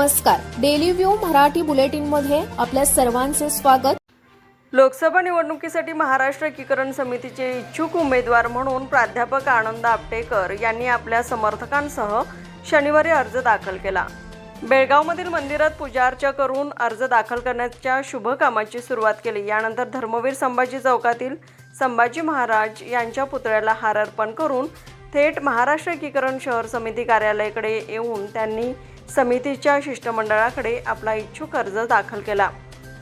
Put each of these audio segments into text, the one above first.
नमस्कार. Daily view Marathi बुलेटिनमध्ये आपल्या सर्वांचे स्वागत. लोकसभा निवडणुकीसाठी महाराष्ट्र एकीकरण समितीचे इच्छुक उमेदवार म्हणून प्राध्यापक आनंद आपटेकर यांनी आपल्या समर्थकांसह शनिवारी अर्ज दाखल केला. बेळगावमधील मंदिरात पूजार्चा करून अर्ज दाखल करण्याच्या शुभ कामाची सुरुवात केली. यानंतर धर्मवीर संभाजी चौकातील संभाजी महाराज यांच्या पुतळ्याला हार अर्पण करून थेट महाराष्ट्र एकीकरण शहर समिती कार्यालयाकडे येऊन त्यांनी समितीच्या शिष्टमंडळाकडे आपला इच्छुक अर्ज दाखल केला.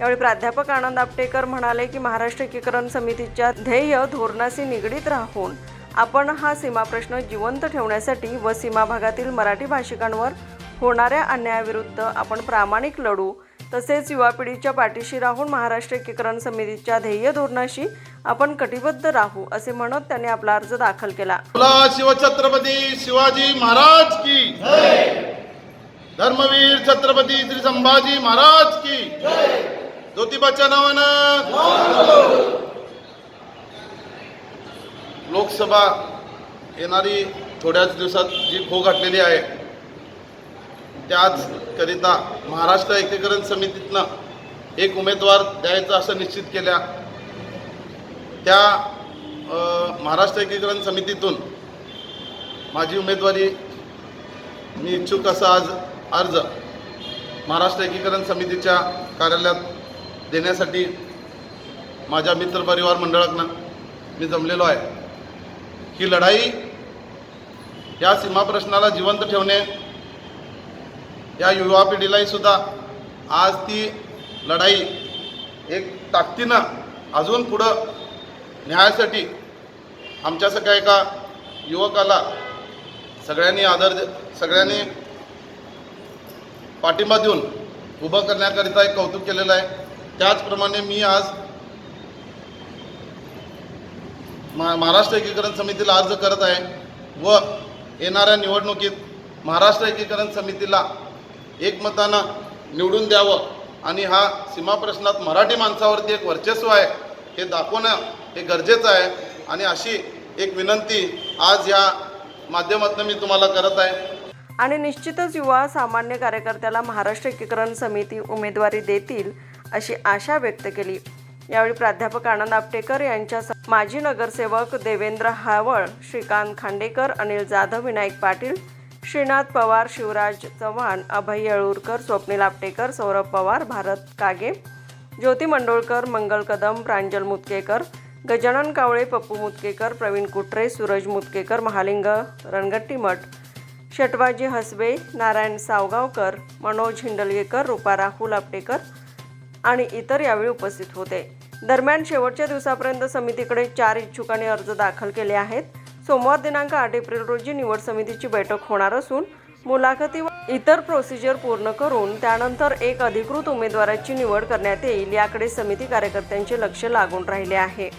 यावेळी प्राध्यापक आनंद आपटेकर म्हणाले की महाराष्ट्र एकीकरण समितीच्या ध्येय धोरणाशी निगडीत राहून आपण हा सीमा प्रश्न जिवंत ठेवण्यासाठी व सीमा भागातील मराठी भाषिकांवर होणाऱ्या अन्यायाविरुद्ध आपण प्रामाणिक लढू तसेच युवा पिढीच्या पाठीशी राहून महाराष्ट्र एकीकरण समितीच्या ध्येय धोरणाशी आपण कटिबद्ध राहू असे म्हणत त्यांनी आपला अर्ज दाखल केला. शिवछत्रपती शिवाजी महाराज की धर्मवीर छत्रपती श्री संभाजी महाराज की। ज्योतिबाच्या नावानं लोकसभा येणारी थोड्याच दिवसात जी खो घातलेली आहे त्याच करिता महाराष्ट्र एकीकरण समितीतनं एक उमेदवार द्यायचा असं निश्चित केल्या. त्या महाराष्ट्र एकीकरण समितीतून माझी उमेदवारी मी इच्छुक असा आज अर्ज महाराष्ट्र एकीकरण समितीच्या कार्यालयात देण्यासाठी माझ्या मित्रपरिवार मंडळातनं मी जमलेलो आहे. ही लढाई या सीमा प्रश्नाला जिवंत ठेवणे या युवा पिढीलाही सुद्धा आज ती लढाई एक ताकदीनं अजून पुढं न्यायासाठी आमच्या सगळ्या एका युवकाला सगळ्यांनी आदर दे- सगळ्यांनी पाठिंबा देऊन उभं करण्याकरिता एक कौतुक केलेलं आहे. त्याचप्रमाणे मी आज मा महाराष्ट्र एकीकरण समितीला अर्ज करत आहे व येणाऱ्या निवडणुकीत महाराष्ट्र एकीकरण समितीला एकमतानं निवडून द्यावं आणि हा सीमा प्रश्नात मराठी माणसावरती एक वर्चस्व आहे हे दाखवणं हे गरजेचं आहे. आणि अशी एक विनंती आज या माध्यमातून मी तुम्हाला करत आहे. आणि निश्चितच युवा सामान्य कार्यकर्त्याला महाराष्ट्र एकीकरण समिती उमेदवारी देतील अशी आशा व्यक्त केली. यावेळी प्राध्यापक आनंद आपटेकर यांच्या माजी नगरसेवक देवेंद्र हावळ श्रीकांत खांडेकर अनिल जाधव विनायक पाटील श्रीनाथ पवार शिवराज चव्हाण अभय येळूरकर स्वप्नील आपटेकर सौरभ पवार भारत कागे ज्योती मंडोळकर मंगल कदम प्रांजल मुतकेकर गजानन कावळे पप्पू मुतकेकर प्रवीण कुट्रे सूरज मुतकेकर महालिंग रणगट्टीमठ शटवाजी हसबे नारायण सावगावकर मनोज हिंडलगेकर रुपा राहुल आपटेकर आणि इतर यावेळी उपस्थित होते. दरम्यान शेवटच्या दिवसापर्यंत समितीकडे चार इच्छुकांनी अर्ज दाखल केले आहेत. सोमवार दिनांक आठ एप्रिल रोजी निवड समितीची बैठक होणार असून मुलाखती व इतर प्रोसिजर पूर्ण करून त्यानंतर एक अधिकृत उमेदवाराची निवड करण्यात येईल याकडे समिती कार्यकर्त्यांचे लक्ष लागून राहिले आहे.